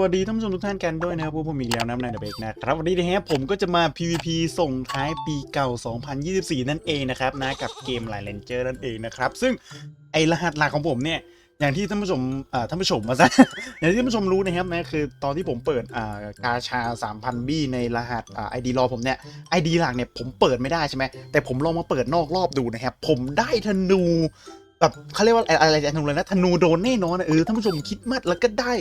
วัสดีท่านผู้ชมทุกท่านกันด้วยนะครับพวกผมอีกแล้วนะนายเดอะเบรกนะครับวันนี้นะฮะผมก็จะมา PVP ส่งท้ายปีเก่า 2024 นั่นเองนะครับนะกับเกมไลน์เลนเจอร์นั่นเองนะครับ ซึ่งไอรหัสหลักของผมเนี่ยอย่างที่ท่านผู้ชมอ่าท่านผู้ชมมาซะอย่างที่ท่านผู้ชมรู้นะครับนะคือตอนที่ผมเปิดอ่ากาชา 3,000 บี้ในรหัสอ่าไอดีรอผมเนี่ยไอดีหลักเนี่ยผมเปิดไม่ได้ใช่ไหมแต่ผมลองมาเปิดนอกรอบดูนะครับผมได้ธนู แบบเขาเรียกว่าอะไรอะไรธนูเลยนะธนูโดนแน่นอนนะเออท่านผู้ชมคิดมัดแล้วก็ได้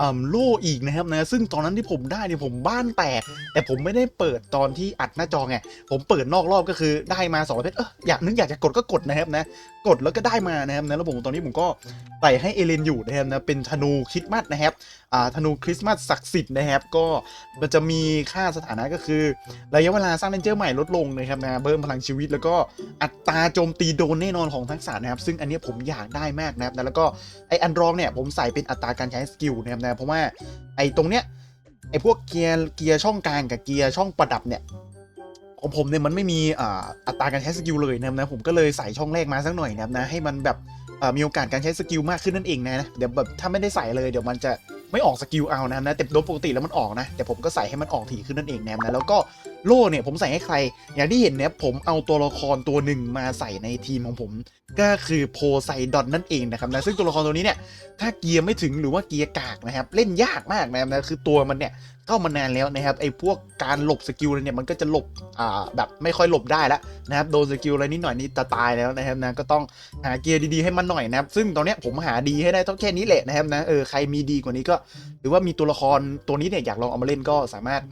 อ่าโล่อีกนะครับนะซึ่งตอนนั้นที่ผมได้เนี่ยผมบ้านแตก แต่ผมไม่ได้เปิดตอนที่อัดหน้าจอไงผมเปิดนอกรอบก็คือได้มาสองเพชรเอออยากนึกอยากจะกดก็กดนะครับนะกดแล้วก็ได้มานะครับนะแล้วผมตอนนี้ผมก็ใส่ให้เอเลนอยู่นะครับนะเป็นธนูคิดมัดนะครับธนูคริสต์มาสศักดิ์สิทธิ์นะครับ ก็มันจะมีค่าสถานะก็คือ ระยะเวลาสร้างเลนเจอร์ใหม่ลดลงนะครับนะเพิ่มพลังชีวิต แล้วก็อัตราโจมตีโดนแน่นอนของทักษะนะครับ ซึ่งอันนี้ผมอยากได้มากนะครับนะแล้วก็ไออันรองเนี่ยผมใส่เป็นอัตราการใช้สกิลนะครับนะเพราะว่าไอตรงเนี้ยไอพวกเกียร์เกียร์ช่องกลางกับเกียร์ช่องประดับเนี่ยของผมเนี่ยมันไม่มีอ,อัตราการใช้สกิลเลยนะครับนะผมก็เลยใส่ช่องแรกมาสักหน่อยนะครับนะให้มันแบบมีโอกาสการใช้สกิลมากขึ้นนั่นเองนะเดี๋ยวแบบถ้าไม่ได้ใส่เลยเดี๋ยวมันจะ ไม่ออกสกิลเอานะนะแต่โดยปกติแล้วมันออกนะ แต่ผมก็ใส่ให้มันออกถี่ขึ้นนั่นเองนมนะแล้วก็ โล่เนี่ยผมใส่ให้ใคร อย่างที่เห็นเนี่ยผมเอาตัวละครตัวหนึ่งมาใส่ในทีมของผม ก็คือโพไซดอนนั่นเองนะครับนะซึ่งตัวละครตัวนี้เนี่ยถ้าเกียร์ไม่ถึงหรือว่าเกียร์กากนะครับเล่นยากมากนะครับนะคือตัวมันเนี่ยเข้ามานานแล้วนะครับไอ้พวกการหลบสกิลอะไรเนี่ยมันก็จะหลบอ่าแบบไม่ค่อยหลบได้แล้วนะครับโดนสกิลอะไรนิดหน่อยนี่ตาตายแล้วนะครับนะก็ต้องหาเกียร์ดีๆให้มันหน่อยนะครับซึ่งตอนเนี้ยผมหาดีให้ได้ต้องแค่นี้แหละนะครับนะเออใครมีดีกว่านี้ก็ หรือว่ามีตัวละครตัวนี้เนี่ยอยากลองเอามาเล่นก็สามารถ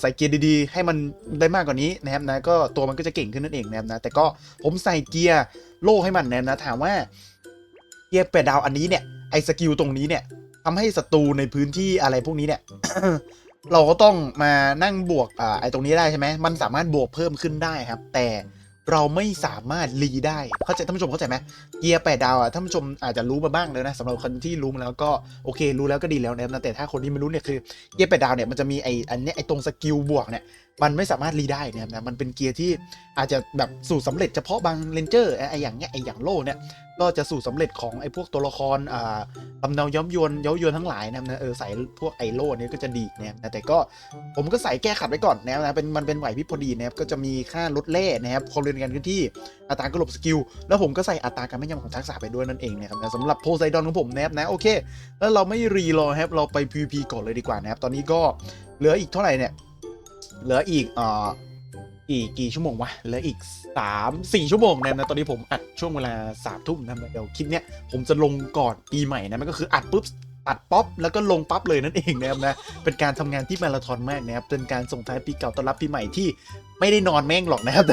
ใส่เกียร์ดีๆ ให้มันได้มากกว่านี้นะครับนะก็ตัวมันก็จะเก่งขึ้นนั่นเองนะครับนะแต่ก็ผมใส่เกียร์โล่ให้มันนะครับนะถามว่าเกียร์แปดดาวอันนี้เนี่ยไอ้สกิลตรงนี้เนี่ยทำให้ศัตรูในพื้นที่อะไรพวกนี้เนี่ยเราก็ต้องมานั่งบวกอ่าไอ้ตรงนี้ได้ใช่ไหมมันสามารถบวกเพิ่มขึ้นได้ครับ แต่ เราไม่สามารถรีได้ เข้าใจท่านผู้ชมเข้าใจไหมเกียร์แปดดาวอะท่านผู้ชมอาจจะรู้มาบ้างแล้วนะสำหรับคนที่รู้มาแล้วก็โอเค รู้แล้วก็ดีแล้วนะครับแต่ถ้าคนที่ไม่รู้เนี่ยคือเกียร์แปดดาวเนี่ยมันจะมีไออันเนี้ยไอตรงสกิลบวกเนี่ยมันไม่สามารถรีได้นะครับนะมันเป็นเกียร์ที่อาจจะแบบสูตรสำเร็จเฉพาะบางเลนเจอร์ไออย่างเงี้ยไออย่างโล่เนี่ยก็จะสูตรสำเร็จของไอพวกตัวละครอ่าตำเนาย้อมยวนย้ายวนทั้งหลายนะครับนะเออใส่พวกไอโล่เนี่ยก็จะดีนะครับนะแต่ก็ผมก็ใส่แก้ขัดไว้ก่อนนะครับนะเป็นมันเป็นไหวพริบพอดีนะครับก็จะมีค่าลดแร่นะครับความเร็นการเคลื่อนที่อัตราการหลบสกิล แล้วผมก็ใส่อัตราการไม่ยำของทักษะไปด้วยนั่นเองนะครับสำหรับโพไซดอนของผมนะครับนะโอเค แล้วเราไม่รีรอครับเราไป PVP ก่อนเลยดีกว่านะครับตอนนี้ก็เหลืออีกเท่าไหร่เนี่ยเหลืออีกเอ่ออีกกี่ชั่วโมงวะเหลืออีก 3 4 ชั่วโมงนะนะตอนนี้ผมอัดช่วงเวลาสามทุ่มนะเดี๋ยวคลิปเนี้ยผมจะลงก่อนปีใหม่นะมันก็คืออัดปุ๊บ อัดป๊อปแล้วก็ลงปั๊บเลยนั่นเองนะครับนะ เป็นการทำงานที่มาราธอนมากนะครับ เป็นการส่งท้ายปีเก่าต้อนรับปีใหม่ที่ไม่ได้นอนแม่งหรอกนะครับ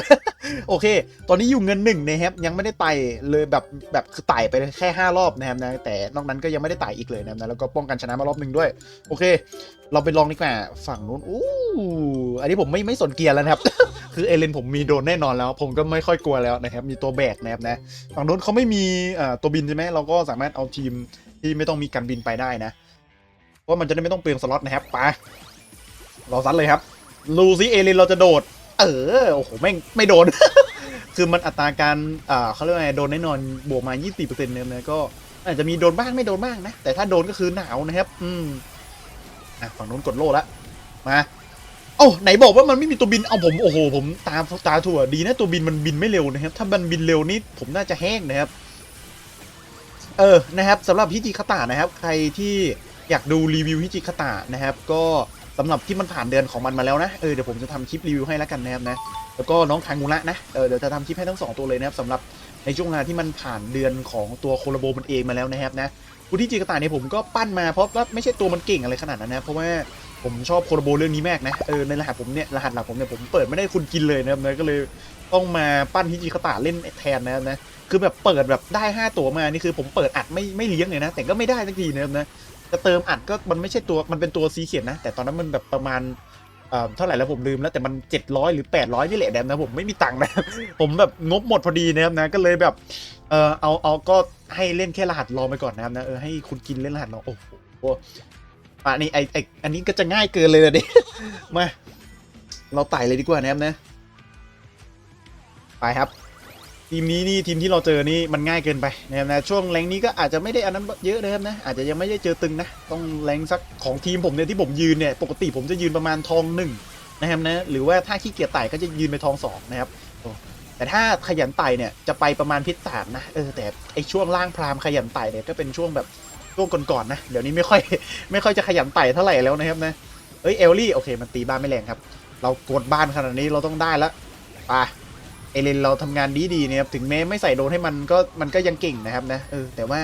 โอเค ตอนนี้อยู่เงินหนึ่งนะครับ ยังไม่ได้ไต่เลยแบบแบบคือไต่ไปแค่ 5 รอบนะครับนะ แต่นอกนั้นก็ยังไม่ได้ไต่อีกเลยนะครับนะ แล้วก็ป้องกันชนะมารอบหนึ่งด้วย โอเค เราไปลองดีกว่าฝั่งนู้น อู้อันนี้ผมไม่ไม่สนเกียร์แล้วนะครับ คือเอเลนผมมีโดนแน่นอนแล้ว ผมก็ไม่ค่อยกลัวแล้วนะครับ มีตัวแบกนะครับนะ ฝั่งนู้นเขาไม่มีตัวบินใช่ไหมเราก็สามารถเอาทีม ที่ไม่ต้องมีการบินไปได้นะ เพราะมันจะได้ไม่ต้องเปลืองสล็อตนะครับไปเราซัดเลยครับลูซิเอเลนเราจะโดด เออโอ้โหแม่งไม่โดน คือมันอัตราการอ่าเขาเรียกว่าไงโดนแน่นอนบวกมา 20%เนี่ยนะก็อาจจะมีโดนบ้างไม่โดนบ้างนะ แต่ถ้าโดนก็คือหนาวนะครับ อืมอะฝั่งนู้นกดโล่ล้วมาเอ้ไหนบอกว่ามันไม่มีตัวบินเอาผมโอ้โหผมตาตาถั่วดีนะตัวบินมันบินไม่เร็วนะครับ ถ้ามันบินเร็วนี่ผมน่าจะแห้งนะครับ เออนะครับสำหรับฮิจิคาตะนะครับ ใครที่อยากดูรีวิวฮิจิคาตะนะครับ ก็สำหรับที่มันผ่านเดือนของมันมาแล้วนะเออเดี๋ยวผมจะทำคลิปรีวิวให้แล้วกันนะครับนะแล้วก็น้องคางูระนะเออเดี๋ยวจะทำคลิปให้ทั้งสองตัวเลยนะครับสำหรับในช่วงเวลาที่มันผ่านเดือนของตัวโคโลโบมันเองมาแล้วนะครับนะผู้ที่จิกาตาเนี่ยผมก็ปั้นมาเพราะว่าไม่ใช่ตัวมันเก่งอะไรขนาดนั้นนะเพราะว่าผมชอบโคโลโบเรื่องนี้มากนะเออในรหัสผมเนี่ยรหัสหลักผมเนี่ยผมเปิดไม่ได้คุณกินเลยนะครับนะก็เลย ต้องมาปั้นฮิจิคาตะเล่นแทนนะครับนะ คือแบบเปิดแบบได้ 5 ตัวมา นี่คือผมเปิดอัดไม่ไม่เลี้ยงเลยนะ แต่ก็ไม่ได้สักทีนะครับนะ จะเติมอัดก็มันไม่ใช่ตัว มันเป็นตัวซีเขียนนะ แต่ตอนนั้นมันแบบประมาณเอ่อเท่าไหร่แล้วผมลืมแล้วแต่มัน 700 หรือ 800 นี่แหละแดมนะผมไม่มีตังค์นะผมแบบงบหมดพอดีนะครับนะก็เลยแบบเออเอาเอาก็ให้เล่นแค่รหัสรอไปก่อนนะครับนะเออให้คุณกินเล่นรหัสรอโอ้โหอันนี้ไอไออันนี้ก็จะง่ายเกินเลยนะดิมาเราไต่เลยดีกว่านะครับนะ ไปครับ ทีมนี้นี่ทีมที่เราเจอนี่มันง่ายเกินไปนะครับนะช่วงแรงนี้ก็อาจจะไม่ได้อันนั้นเยอะนะครับนะอาจจะยังไม่ได้เจอตึงนะ ต้องแรงสักของทีมผมเนี่ยที่ผมยืนเนี่ยปกติผมจะยืนประมาณทองหนึ่งนะครับนะหรือว่าถ้าขี้เกียจไต่ก็จะยืนไปทองสองนะครับแต่ถ้าขยันไต่เนี่ยจะไปประมาณพิษสามนะเออแต่ไอช่วงล่างพรามขยันไต่เนี่ยก็เป็นช่วงแบบช่วงก่อนๆนะเดี๋ยวนี้ไม่ค่อยไม่ค่อยจะขยันไต่เท่าไหร่แล้วนะครับนะเอ้ยเอลลี่โอเคมันตีบ้านไม่แรงครับ เรากดบ้านขนาดนี้เราต้องได้แล้วไป เอเลนเราทำงานดีดีนะครับ ถึงแม้ไม่ใส่โดนให้มันก็มันก็ยังเก่งนะครับนะเออแต่ว่า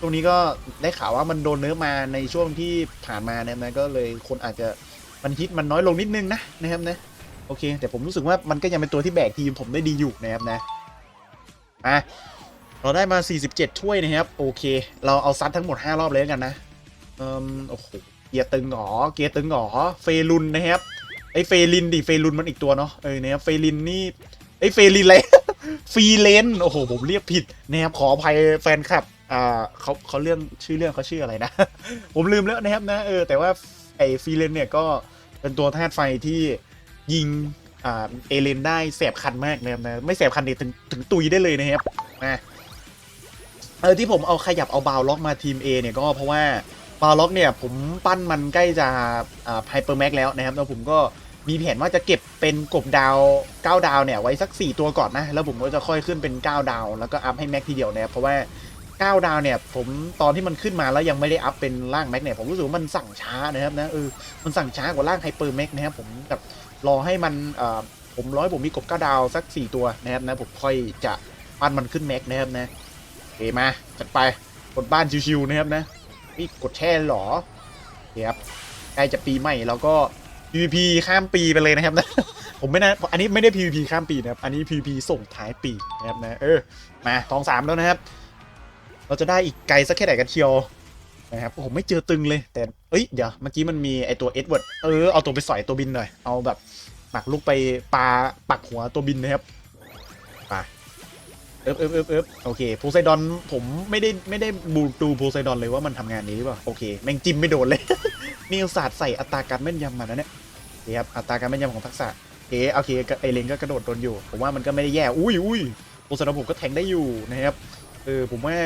ตรงนี้ก็ได้ข่าวว่ามันโดนเนื้อมาในช่วงที่ผ่านมาเนี่ยนะก็เลยคนอาจจะมันฮิตมันน้อยลงนิดนึงนะนะครับนะโอเค แต่ผมรู้สึกว่ามันก็ยังเป็นตัวที่แบกทีมผมได้ดีอยู่นะครับนะอะเราได้มา 47 ถ้วยนะครับ โอเค เราเอาซัดทั้งหมด 5 รอบเลยกันนะเอ่โอ้โหเกียร์ตึงหรอเกียร์ตึงหรอเฟรุนนะครับไอเฟลินดิเฟลุนมันอีกตัวเนาะเออเนี่ยเฟลินนี่ ไอเฟลินอะไรฟรีเลนโอ้โหผมเรียกผิดนะครับขออภัยแฟนคลับอ่าเขาเขาเรื่องชื่อเรื่องเขาชื่ออะไรนะ ผมลืมแล้วนะครับนะเออแต่ว่าไอฟรีเลนเนี่ยก็เป็นตัวธาตุไฟที่ยิงอ่าเอเลนได้แสบคันมากนะครับนะไม่แสบคันเดียถึงถึงตุยได้เลยนะครับมาเออที่ผมเอาขยับเอาบาวล็อกมาทีม A เนี่ยก็เพราะว่าบาวล็อกเนี่ยผมปั้นมันใกล้จะอ่าไฮเปอร์แม็กแล้วนะครับแล้วผมก็ มีแผนว่าจะเก็บเป็นกบดาว 9 ดาวเนี่ยไว้สัก 4 ตัวก่อนนะ แล้วผมก็จะค่อยขึ้นเป็น 9 ดาว แล้วก็อัพให้แม็กทีเดียวนะครับเพราะว่า 9 ดาวเนี่ยผมตอนที่มันขึ้นมาแล้วยังไม่ได้อัพเป็นร่างแม็กเนี่ยผมรู้สึกว่ามันสั่งช้านะครับนะเออมันสั่งช้ากว่าร่างไฮเปอร์แม็กนะครับผมแบบรอให้มันเอ่อผมร้อยผมมีกบ 9 ดาวสัก 4 ตัวนะครับนะผมค่อยจะปั้นมันขึ้นแม็กนะครับนะโอเคมาจัดไปกดบ้านชิวๆนะครับนะนี่กดแช่หรอเคครับใกล้จะปีใหม่แล้วก็ PVP ข้ามปีไปเลยนะครับนะผมไม่นะอันนี้ไม่ได้ PVP ข้ามปีนะครับ อันนี้ PVP ส่งท้ายปีนะครับนะเออมาทองสามแล้วนะครับ เราจะได้อีกไกลสักแค่ไหนกันเชียวนะครับผมไม่เจอตึงเลย แต่เอ้ยเดี๋ยวเมื่อกี้มันมีไอตัวเอ็ดเวิร์ดเออเอาตัวไปสอยตัวบินหน่อยเอาแบบปักลูกไปปลาปักหัวตัวบินนะครับ เอิบเอิบเอิบเอิบโอเคโพไซดอนผมไม่ได้ไม่ได้บูดูโพไซดอนเลยว่ามันทำงานนี้หรือเปล่า โอเค แม่งจิ้มไม่โดนเลย นี่อุตส่าห์ใส่อัตราการแม่นยำมาแล้วเนี่ยนี่ครับอัตราการแม่นยำของทักษะเอโอเคไอเลนก็กระโดดโดนอยู่ ผมว่ามันก็ไม่ได้แย่อุ้ยอุ้ยโพไซดอนผมก็แทงได้อยู่นะครับเออผมว่า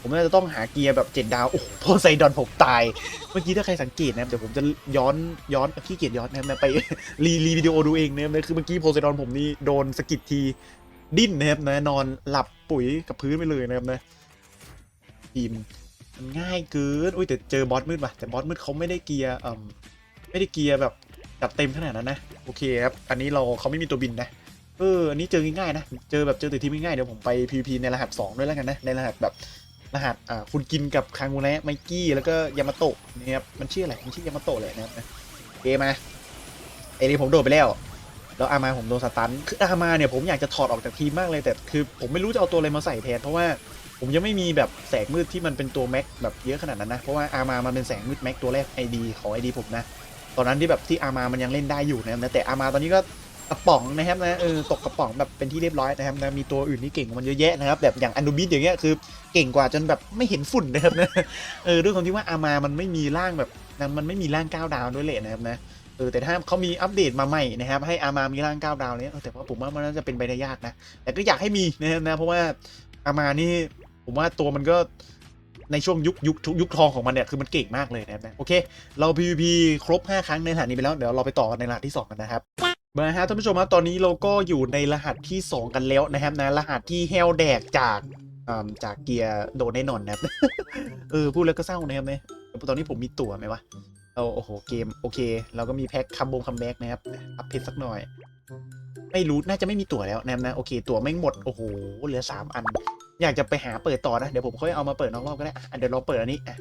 ผมน่าจะต้องหาเกียร์แบบเจ็ดดาว โอ้โหโพไซดอนผมตาย เมื่อกี้ถ้าใครสังเกตนะครับเดี๋ยวผมจะย้อนย้อนขี้เกียจย้อนนะครับไปรีรีวิดีโอดูเองนะครับคือเมื่อกี้โพไซดอนผมนี่โดนสกิดที ดิ้นนะครับนะนอนหลับปุ๋ยกับพื้นไปเลยนะครับนะทีมมันง่ายเกินอุ้ยแต่เจอบอสมืดว่ะแต่บอสมืดเขาไม่ได้เกียร์อ่มไม่ได้เกียร์แบบจัดเต็มขนาดนั้นนะโอเคครับอันนี้เราเขาไม่มีตัวบินนะเอออันนี้เจอง่ายๆนะเจอแบบเจอแต่ทีมง่ายเดี๋ยวผมไป PVP ในรหัส 2 ด้วยแล้วกันนะในรหัสแบบรหัสอ่าคุณกินกับคางูนะไมกี้แล้วก็ยามาโตะนะครับมันชื่ออะไรมันชื่อยามาโตะเลยนะครับโอเคมาไอ้นี่ผมโดดไปแล้ว แล้วอามาผมโดนสตันคืออามาเนี่ยผมอยากจะถอดออกจากทีมมากเลยแต่คือ ผมไม่รู้จะเอาตัวอะไรมาใส่แทนเพราะว่าผมยังไม่มีแบบแสงมืดที่มันเป็นตัวแม็กแบบเยอะขนาดนั้นนะเพราะว่าอามามันเป็นแสงมืดแม็กตัวแรก ID ของ ID ผมนะตอนนั้นที่แบบที่อามามันยังเล่นได้อยู่นะแต่อามาตอนนี้ก็กระป๋องนะครับนะเออตกกระป๋องแบบเป็นที่เรียบร้อยนะครับนะมีตัวอื่นที่เก่งมันเยอะแยะนะครับแบบอย่างอนูบิสอย่างเงี้ยคือเก่งกว่าจนแบบไม่เห็นฝุ่นนะครับนะเออด้วยความที่ว่าอามามันไม่มีร่างแบบนะมันไม่มีร่างก้าวดาวด้วยเลยนะครับนะ เออแต่ถ้าเขามีอัปเดตมาใหม่นะครับ ให้อามามีร่างก้าวดาวเนี้ยแต่ว่าผมว่ามันน่าจะเป็นไปได้ยากนะ แต่ก็อยากให้มีนะครับนะเพราะว่าอามานี่ผมว่าตัวมันก็ในช่วงยุคยุคทุกยุคทองของมันเนี่ยคือมันเก่งมากเลยนะครับนะโอเค เรา PVP ครบ 5 ครั้งในฐานนี้ไปแล้วเดี๋ยวเราไปต่อกันในรหัสที่สองกันนะครับมาฮะท่านผู้ชมครับตอนนี้เราก็อยู่ในรหัสที่ 2 กันแล้วนะครับนะรหัสที่เฮลแดกจากอ่าจากเกียร์โดนแน่นอนนะครับเออพูดแล้วก็เศร้านะครับเนี่ยตอนนี้ผมมีตั๋วไหมวะ เอาโอ้โหเกมโอเค เราก็มีแพ็คคัมบงคัมแบ็กนะครับ อัพเพชรสักหน่อย ไม่รู้น่าจะไม่มีตั๋วแล้วนะนะโอเค ตั๋วไม่หมดโอ้โหเหลือ 3 อัน อยากจะไปหาเปิดต่อนะ เดี๋ยวผมค่อยเอามาเปิดนอกรอบก็ได้อะเดี๋ยวเราเปิดอันนี้อะ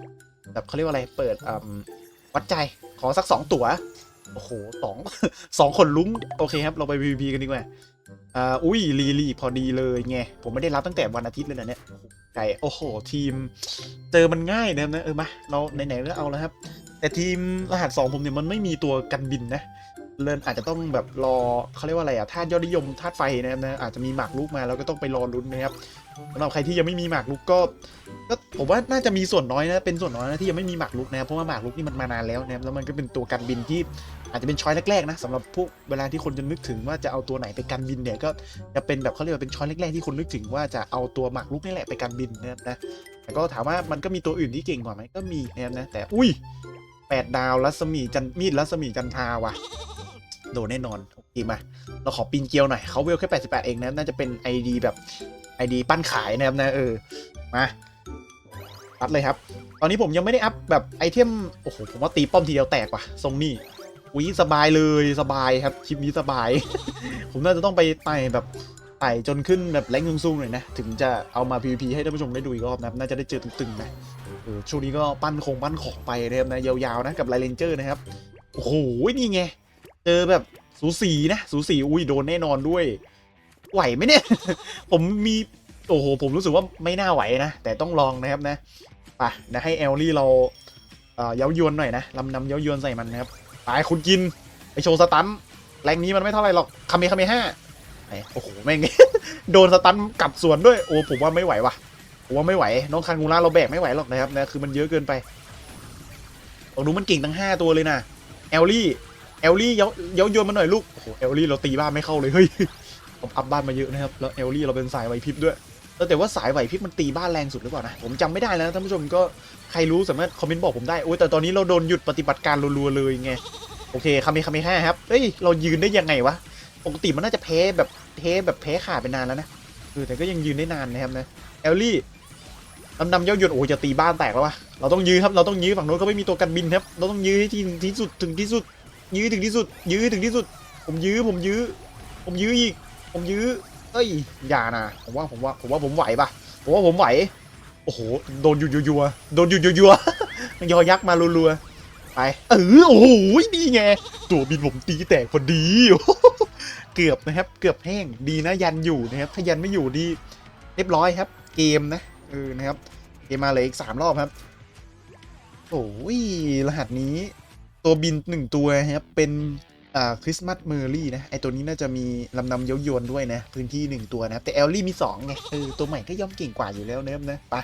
แบบเขาเรียกว่าอะไรเปิดอ่าวัดใจขอสักสองตั๋วโอ้โหสองสองคนลุ้งโอเคครับ เราไป PVP กันดีกว่าอ่าอุ้ยรีรีพอดีเลยไงผมไม่ได้รับตั้งแต่วันอาทิตย์เลยนะเนี่ยไก่โอ้โหทีม เจอมันง่ายนะนะเออมาเราไหนๆก็เอาแล้วครับ แต่ทีมรหัสสองผมเนี่ยมันไม่มีตัวกันบินนะเลินอาจจะต้องแบบรอเขาเรียกว่าอะไรอะธาตุยอดนิยมธาตุไฟนะครับนะอาจจะมีหมากลูกมาแล้วก็ต้องไปรอลุ้นนะครับสำหรับใครที่ยังไม่มีหมากรุกก็ก็ผมว่าน่าจะมีส่วนน้อยนะเป็นส่วนน้อยนะที่ยังไม่มีหมากรุกนะครับเพราะว่าหมากรุกนี่มันมานานแล้วนะครับแล้วมันก็เป็นตัวกันบินที่อาจจะเป็นช้อยแรกๆนะสำหรับพวกเวลาที่คนจะนึกถึงว่าจะเอาตัวไหนไปกันบินเนี่ยก็จะเป็นแบบเขาเรียกว่าเป็นช้อยแรกๆที่คนนึกถึงว่าจะเอาตัวหมากรุกนี่แหละไปกันบินนะครับนะแต่ก็ถามว่ามันก็มีตัวอื่นที่เก่งกว่าไหมก็มีนะครับนะแต่อุ้ย แปดดาวรัศมีจันมีดรัศมีจันทาว่ะ โดนแน่นอนโอเคมา เราขอปีนเกลียวหน่อยเขาเวลแค่ 88 เองนะ น่าจะเป็น ID แบบ ID ปั้นขายนะครับนะเออ มาปัดเลยครับ ตอนนี้ผมยังไม่ได้อัพแบบไอเทม โอ้โห ผมว่าตีป้อมทีเดียวแตกว่ะ ทรงนี้อุ้ยสบายเลยสบายครับ คลิปนี้สบาย ผมน่าจะต้องไปไต่แบบไต่จนขึ้นแบบแรงสูงๆหน่อยนะ ถึงจะเอามา PVP ให้ท่านผู้ชมได้ดูอีกรอบนะน่าจะได้เจอตึงๆนะ เออช่วงนี้ก็ปั้นคงปั้นของไปนะครับนะยาวๆนะกับไลเลนเจอร์นะครับ โอ้โห นี่ไง เจอแบบสูสีนะ สูสีอุ้ยโดนแน่นอนด้วย ไหวไหมเนี่ย ผมมีโอ้โห ผมรู้สึกว่าไม่น่าไหวนะ แต่ต้องลองนะครับนะไปเดี๋ยวให้แอลลี่เราเอ่อเย้ายวนหน่อยนะลำนำเย้ายวนใส่มันนะครับไปคุณกินไปโชว์สตันแรงนี้มันไม่เท่าไหร่หรอกคาเมคาเมห้าโอ้โหแม่งโดนสตันกลับสวนด้วยโอ้ผมว่าไม่ไหวว่ะ ผมว่าไม่ไหว น้องคางงูล่าเราแบกไม่ไหวหรอกนะครับนะคือมันเยอะเกินไปลองดูมันเก่งทั้งห้าตัวเลยนะแอลลี่เอลลี่เย้าเย้ายวนมาหน่อยลูกโอ้โหเอลลี่เราตีบ้านไม่เข้าเลยเฮ้ยผมอัพบ้านมาเยอะนะครับแล้วเอลลี่เราเป็นสายไหวพริบด้วยแล้วแต่ว่าสายไหวพริบมันตีบ้านแรงสุดหรือเปล่านะผมจำไม่ได้แล้วท่านผู้ชมก็ใครรู้สามารถคอมเมนต์บอกผมได้โอ้ยแต่ตอนนี้เราโดนหยุดปฏิบัติการรัวๆเลยไงโอเคคาเมคาเมห้าครับเฮ้ยเรายืนได้ยังไงวะปกติมันน่าจะแพ้แบบแพ้แบบแพ้ขาดไปนานแล้วนะเออแต่ก็ยังยืนได้นานนะครับนะ อลลี่นำนำเย้าหยวนโอ้จะตีบ้านแตกแล้ววะเราต้องยื้อครับเราต้องยื้อฝั่งโน้นก็ไม่มีตัวกันบินครับเราต้องยื้อให้ที่ที่สุดถึงที่สุด ยื้อถึงที่สุด ยื้อถึงที่สุด ผมยื้อผมยื้อ ผมยื้ออีก ผมยื้อ เอ้ยอย่านะผมว่าผมว่าผมว่าผมไหวปะผมว่าผมไหวโอ้โหโดนหยุดยัวโดนหยุดยัวๆยอยักษ์มารัวๆไปเออโอ้โหนี่ไงตัวบินผมตีแตกพอดีเกือบนะครับ เกือบแห้งดีนะยันอยู่นะครับถ้ายันไม่อยู่ดี เรียบร้อยครับ เกมนะเออนะครับเกมมาเลยอีกสามรอบครับโอ้ยรหัสนี้ตัวบินหนึ่งตัวนะครับเป็นอ่าคริสต์มาสเมอร์รี่นะไอตัวนี้น่าจะมีลำนำเย้ายวนด้วยนะ พื้นที่หนึ่งตัวนะแต่แอลลี่มีสองไงเออตัวใหม่ก็ย่อมเก่งกว่าอยู่แล้วเนะครับนะไป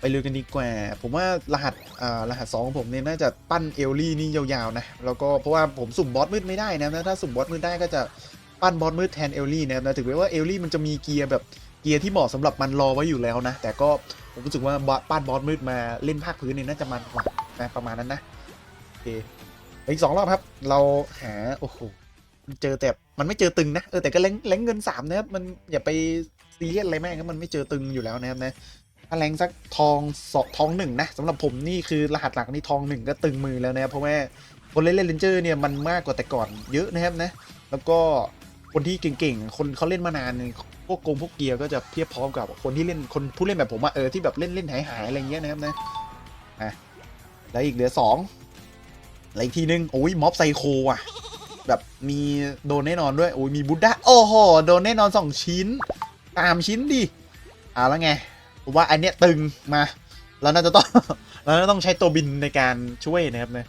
ไปเลยกันดีกว่า ผมว่ารหัสอ่ารหัสสองของผมเนี่ยน่าจะปั้นเอลลี่นี่ยาวๆนะ แล้วก็เพราะว่าผมสุ่มบอสมืดไม่ได้นะ ถ้าสุ่มบอสมืดได้ก็จะปั้นบอสมืดแทนเอลลี่นะถึงแม้ว่าเอลลี่มันจะมีเกียร์แบบ เกียร์ที่เหมาะสำหรับมันรอไว้อยู่แล้วนะ แต่ก็ผมรู้สึกว่าบอสปั้นบอสมืดมาเล่นภาคพื้นเนี่ยน่าจะมันกว่านะประมาณนั้นนะโอเคอีกสองรอบครับ เราหาโอ้โหเจอแต่มันไม่เจอตึงนะเออแต่ก็แรงแรงเงินสามนะครับมันอย่าไปซีเรียสอะไรแม่งครับมันไม่เจอตึงอยู่แล้วนะครับนะถ้าแรงสักทองสองทองหนึ่งนะสำหรับผมนี่คือรหัสหลักนี่ทองหนึ่งก็ตึงมือแล้วนะครับเพราะว่าคนเล่นเลนเจอร์เนี่ยมันมากกว่าแต่ก่อนเยอะนะครับนะ แล้วก็ คนที่เก่งๆ คนเขาเล่นมานานเนี่ยพวกโกงพวกเกียร์ก็จะเพียบพร้อมกับคนที่เล่นคนผู้เล่นแบบผมอะเออที่แบบเล่นเล่นหายหายๆอะไรเงี้ยนะครับนะอะแล้วอีกเหลือสองอะไรอีกทีนึงโอ้ยม็อบไซโคอะแบบมีโดนแน่นอนด้วยโอ้ยมีบุดดาโอ้โหโดนแน่นอนสองชิ้นตามชิ้นดิอ่าแล้วไงผมว่าอันเนี้ยตึงมาเราน่าจะต้องเราน่าจะต้องใช้ตัวบินในการช่วยนะครับนะ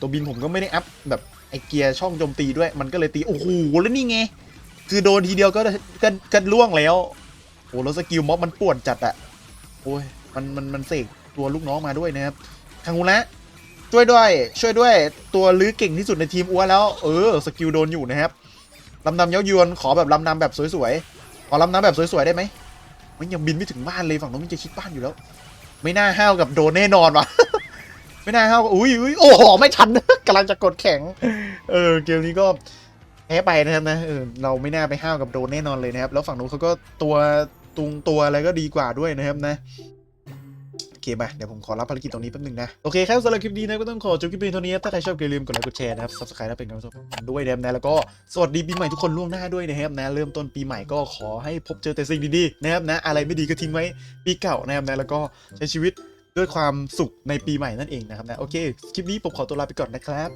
ตัวบินผมก็ไม่ได้อัพแบบ ไอเกียร์ช่องโจมตีด้วยมันก็เลยตีโอ้โหแล้วนี่ไง คือโดนทีเดียวก็ก็ก็ล่วงแล้วโอ้แล้วสกิลม็อบมันป่วนจัดอะโอ้ยมันมันมันเสกตัวลูกน้องมาด้วยนะครับทางงูละช่วยด้วย ช่วยด้วยตัวลื้อเก่งที่สุดในทีมอ้วนแล้ว เออสกิลโดนอยู่นะครับลำนำเย้ายวนขอแบบลำนำแบบสวยๆขอลำนำแบบสวยๆได้ไหมมันยังบินไม่ถึงบ้านเลยฝั่งนู้นมันจะชิดบ้านอยู่แล้ว ไม่น่าห้าวกับโดนแน่นอนวะ ไม่น่าห้าวกับอุ้ยอุ้ยโอ้โหไม่ทันกำลังจะกดแข็ง เออเกมนี้ก็แพ้ไปนะครับนะเออเราไม่น่าไปห้าวกับโดนแน่นอนเลยนะครับ แล้วฝั่งนู้นเขาก็ตัวตุงตัวอะไรก็ดีกว่าด้วยนะครับนะโอเคมาเดี๋ยวผมขอรับภารกิจตรงนี้แป๊บนึงนะ โอเคครับสำหรับคลิปนี้นะก็ต้องขอจบคลิปเพียงเท่านี้ถ้าใครชอบอย่าลืมกดไลค์กดแชร์นะครับ subscribe และเป็นกำลังใจด้วยนะครับนะแล้วก็สวัสดีปีใหม่ทุกคนล่วงหน้าด้วยนะครับนะเริ่มต้นปีใหม่ก็ขอให้พบเจอแต่สิ่งดีๆนะครับนะอะไรไม่ดีก็ทิ้งไว้ปีเก่านะครับนะแล้วก็ใช้ชีวิต ด้วยความสุขในปีใหม่นั่นเองนะครับนะโอเค คลิปนี้ผมขอตัวลาไปก่อนนะครับ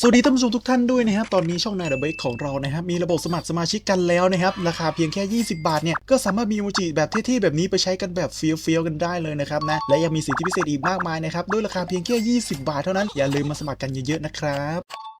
สวัสดีท่านผู้ชมทุกท่านด้วยนะครับ ตอนนี้ช่องนายเดอะเบกของเรานะครับ มีระบบสมัครสมาชิกกันแล้วนะครับ ราคาเพียงแค่ 20 บาทเนี่ย ก็สามารถมีโมจิแบบเท่ๆ แบบนี้ไปใช้กันแบบเฟี้ยวๆ กันได้เลยนะครับนะ และยังมีสิทธิพิเศษอีกมากมายนะครับ ด้วยราคาเพียงแค่ 20 บาทเท่านั้น อย่าลืมมาสมัครกันเยอะๆ นะครับ